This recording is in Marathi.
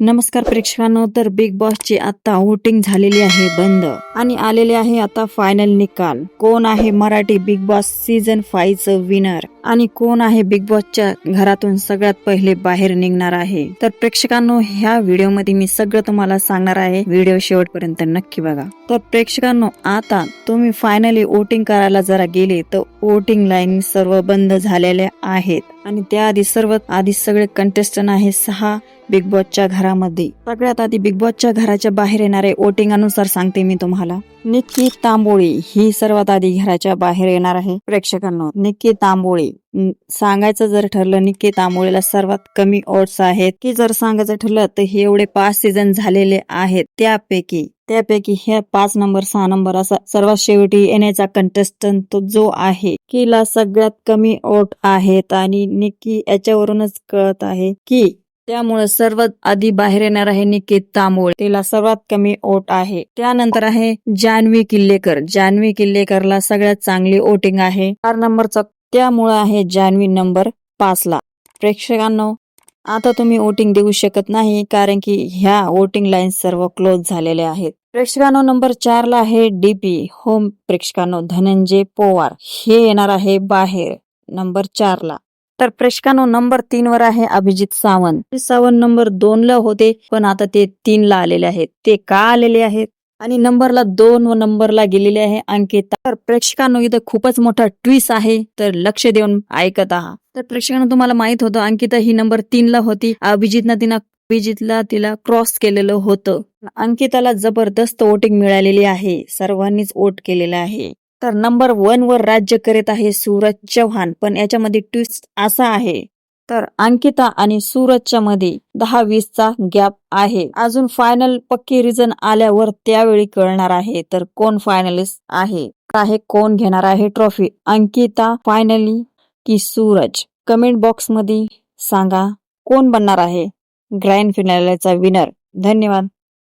नमस्कार प्रेक्षकांनो तर बिग बॉसची आता वोटिंग झालेली आहे बंद. आणि आलेले आहे आता फायनल निकाल. कोण आहे Marathi Bigg Boss season five winner आणि कोण आहे बिग बॉसच्या घरातून सगळ्यात पहिले बाहेर निघणार आहे? तर प्रेक्षकांनो ह्या व्हिडिओमध्ये मी सगळं तुम्हाला सांगणार आहे. व्हिडिओ शेवटपर्यंत नक्की बघा. तर प्रेक्षकांनो आता तुम्ही फायनली वोटिंग करायला जरा गेले तर वोटिंग लाईन सर्व बंद झालेल्या आहेत. आणि त्याआधी सर्वात आधी सगळे कंटेस्टंट आहे सहा बिग बॉसच्या घरामध्ये. सगळ्यात आधी बिग बॉसच्या घराच्या बाहेर येणारे वोटिंग अनुसार सांगते मी तुम्हाला. निक्की तांबोळी ही सर्वात आधी घराच्या बाहेर येणार आहे. प्रेक्षकांनो निक्की तांबोळी. सांगायचं जर ठरलं निक्की तांबोळीला सर्वात कमी ओट्स आहेत की जर सांगायचं ठरलं तर हे एवढे पाच सीझन झालेले आहेत त्यापैकी त्यापैकी ह्या पाच नंबर सहा नंबर असा सर्वात शेवटी येण्याचा कंटेस्टंट तो जो आहे किला सगळ्यात कमी ओट आहेत आणि निक्की याच्यावरूनच कळत आहे की त्यामुळे सर्वात आधी बाहेर येणार आहे निकेत तांबोळ. तिला सर्वात कमी ओट आहे. त्यानंतर आहे जान्हवी किल्लेकर. जान्हवी किल्लेकरला सगळ्यात चांगली वोटिंग आहे. चार नंबरचा त्यामुळं आहे जान्हवी नंबर पाचला प्रेक्षकांनो आता तुम्ही वोटिंग देऊ शकत नाही कारण की ह्या वोटिंग लाईन सर्व क्लोज झालेल्या आहेत. प्रेक्षकांनो नंबर चारला आहे डीपी होम प्रेक्षकांनो धनंजय पोवार. हे येणार आहे बाहेर नंबर चार ला. तर प्रेक्षकांनो नंबर तीन वर आहे अभिजित सावंत. सावंत नंबर दोन ला होते पण आता ते तीन ला आलेले आहेत. ते का आलेले आहेत? आणि नंबरला दोन व नंबरला गेलेले आहे अंकिता. तर प्रेक्षकांनो इथं खूपच मोठा ट्विस्ट आहे. तर लक्ष देऊन ऐकत आहात तर प्रेक्षकांना तुम्हाला माहीत होतं अंकिता ही नंबर तीनला होती. अभिजितनं तिनं अभिजितला तिला क्रॉस केलेलं होतं. अंकिताला जबरदस्त वोटिंग मिळालेली आहे. सर्वांनीच वोट केलेलं आहे. तर नंबर वन वर राज्य करीत आहे सूरज चव्हाण. पण याच्यामध्ये ट्विस्ट असा आहे. तर अंकिता आणि सूरजच्या मध्ये दहा वीसचा गॅप आहे. अजून फायनल पक्की रिझन आल्यावर त्यावेळी कळणार आहे तर कोण फायनलिस्ट आहे. आहे कोण घेणार आहे ट्रॉफी अंकिता फायनली की सूरज? कमेंट बॉक्समध्ये सांगा कोण बनणार आहे ग्रँड फिनालेचा विनर धन्यवाद.